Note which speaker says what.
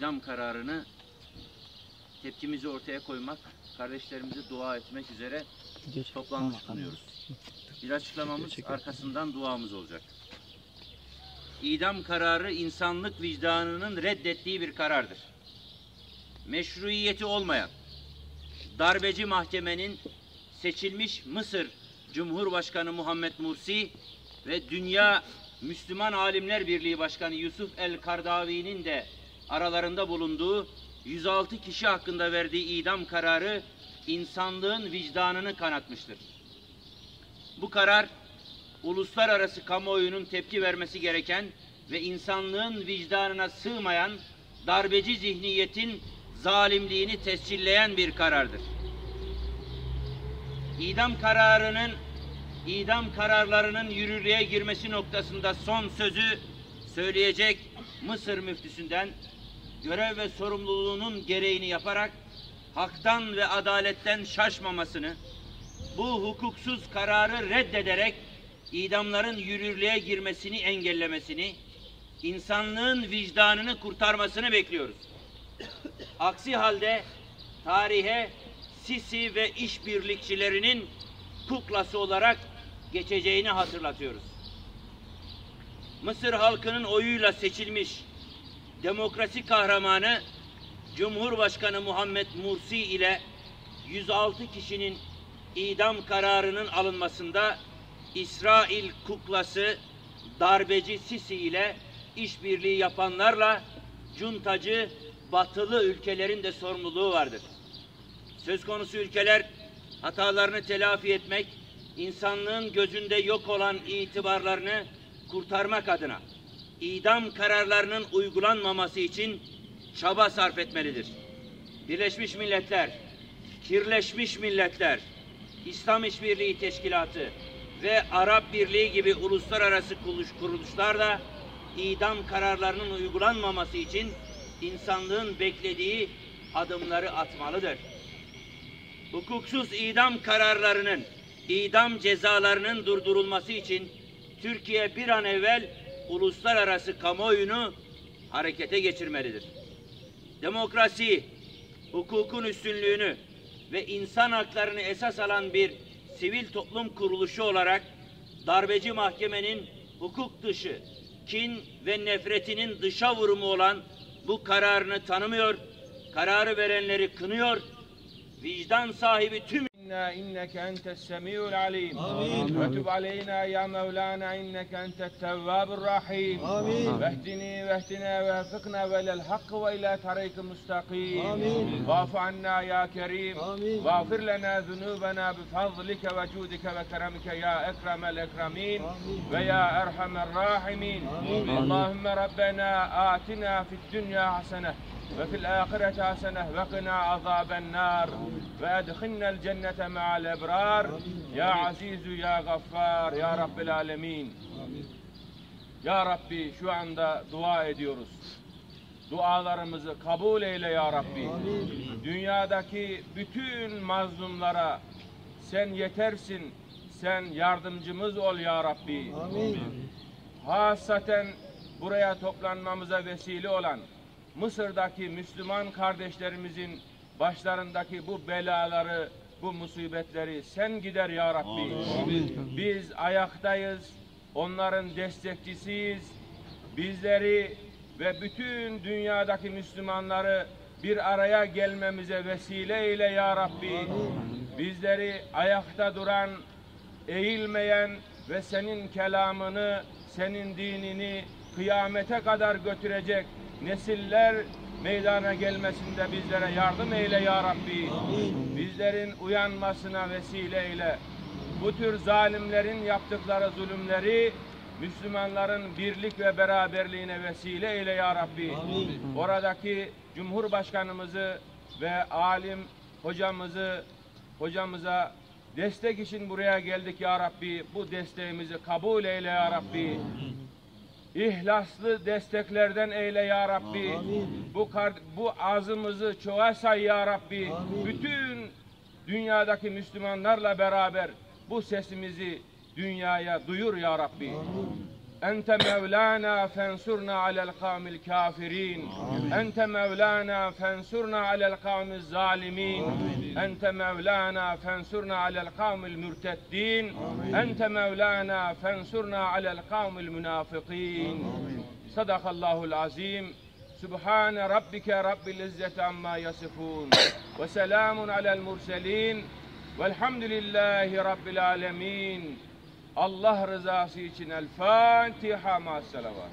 Speaker 1: idam kararını tepkimizi ortaya koymak, kardeşlerimize dua etmek üzere toplanmış bulunuyoruz. Bir açıklamamız arkasından duamız olacak. İdam kararı insanlık vicdanının reddettiği bir karardır. Meşruiyeti olmayan, darbeci mahkemenin seçilmiş Mısır Cumhurbaşkanı Muhammed Mursi ve Dünya Müslüman Alimler Birliği Başkanı Yusuf El-Kardavi'nin de aralarında bulunduğu 106 kişi hakkında verdiği idam kararı insanlığın vicdanını kanatmıştır. Bu karar uluslararası kamuoyunun tepki vermesi gereken ve insanlığın vicdanına sığmayan darbeci zihniyetin zalimliğini tescilleyen bir karardır. İdam kararının idam kararlarının yürürlüğe girmesi noktasında son sözü söyleyecek Mısır müftüsünden görev ve sorumluluğunun gereğini yaparak haktan ve adaletten şaşmamasını, bu hukuksuz kararı reddederek idamların yürürlüğe girmesini engellemesini, insanlığın vicdanını kurtarmasını bekliyoruz. Aksi halde tarihe Sisi ve işbirlikçilerinin kuklası olarak geçeceğini hatırlatıyoruz. Mısır halkının oyuyla seçilmiş demokrasi kahramanı Cumhurbaşkanı Muhammed Mursi ile 106 kişinin idam kararının alınmasında İsrail kuklası darbeci Sisi ile işbirliği yapanlarla cuntacı batılı ülkelerin de sorumluluğu vardır. Söz konusu ülkeler hatalarını telafi etmek, insanlığın gözünde yok olan itibarlarını kurtarmak adına idam kararlarının uygulanmaması için çaba sarf etmelidir. Birleşmiş Milletler, Kirleşmiş Milletler, İslam İşbirliği Teşkilatı ve Arap Birliği gibi uluslararası kuruluşlar da idam kararlarının uygulanmaması için insanlığın beklediği adımları atmalıdır. Hukuksuz idam kararlarının, idam cezalarının durdurulması için Türkiye bir an evvel uluslararası kamuoyunu harekete geçirmelidir. Demokrasi, hukukun üstünlüğünü ve insan haklarını esas alan bir sivil toplum kuruluşu olarak darbeci mahkemenin hukuk dışı, kin ve nefretinin dışa vurumu olan bu kararını tanımıyor, kararı verenleri kınıyor, vicdan sahibi tüm
Speaker 2: إنا إنك أنت السميع العليم. آمين. وتب علينا يا مولانا إنك أنت التواب الرحيم. آمين. واهدني واهدنا ووفقنا إلى الحق وإلى طريق مستقيم. آمين. واعف عنا يا كريم. آمين. واغفر لنا ذنوبنا بفضلك وجودك وكرمك يا أكرم الأكرمين آمين. ويا أرحم الراحمين. آمين. اللهم ربنا آتنا في الدنيا حسنة وفي الآخرة حسنة وقنا عذاب النار وأدخلنا الجنة مع الأبرار يا عزيز يا غفار يا رب العالمين Ya Rabbi şu anda dua ediyoruz. Dualarımızı kabul eyle ya Rabbi. Dünyadaki bütün mazlumlara sen yetersin. Sen yardımcımız ol ya Rabbi. Amin. Hasaten buraya toplanmamıza vesile olan Mısır'daki Müslüman kardeşlerimizin başlarındaki bu belaları, bu musibetleri sen gider ya Rabbi. Amin. Biz ayaktayız, onların destekçisiyiz. Bizleri ve bütün dünyadaki Müslümanları bir araya gelmemize vesile eyle ya Rabbi. Amin. Bizleri ayakta duran, eğilmeyen ve senin kelamını, senin dinini kıyamete kadar götürecek nesiller meydana gelmesinde bizlere yardım eyle ya Rabbi. Amin. Bizlerin uyanmasına vesile eyle. Bu tür zalimlerin yaptıkları zulümleri Müslümanların birlik ve beraberliğine vesile eyle ya Rabbi. Amin. Oradaki Cumhurbaşkanımızı ve alim hocamızı hocamıza destek için buraya geldik ya Rabbi. Bu desteğimizi kabul eyle ya Rabbi. Amin ihlaslı desteklerden eyle ya Rabbi. Amin. Bu bu azımızı çoğa say ya Rabbi. Amin. Bütün dünyadaki Müslümanlarla beraber bu sesimizi dünyaya duyur ya Rabbi. Amin. أنت مولانا فانصرنا على القوم الكافرين. أنت مولانا فانصرنا على القوم الظالمين. أنت مولانا فانصرنا على القوم المرتدين. أنت مولانا فانصرنا على القوم المنافقين. صدق الله العظيم. سبحان ربك رب العزة عما يصفون. وسلام على المرسلين. والحمد لله رب العالمين. Allah rızası için El Fatiha ma selavat.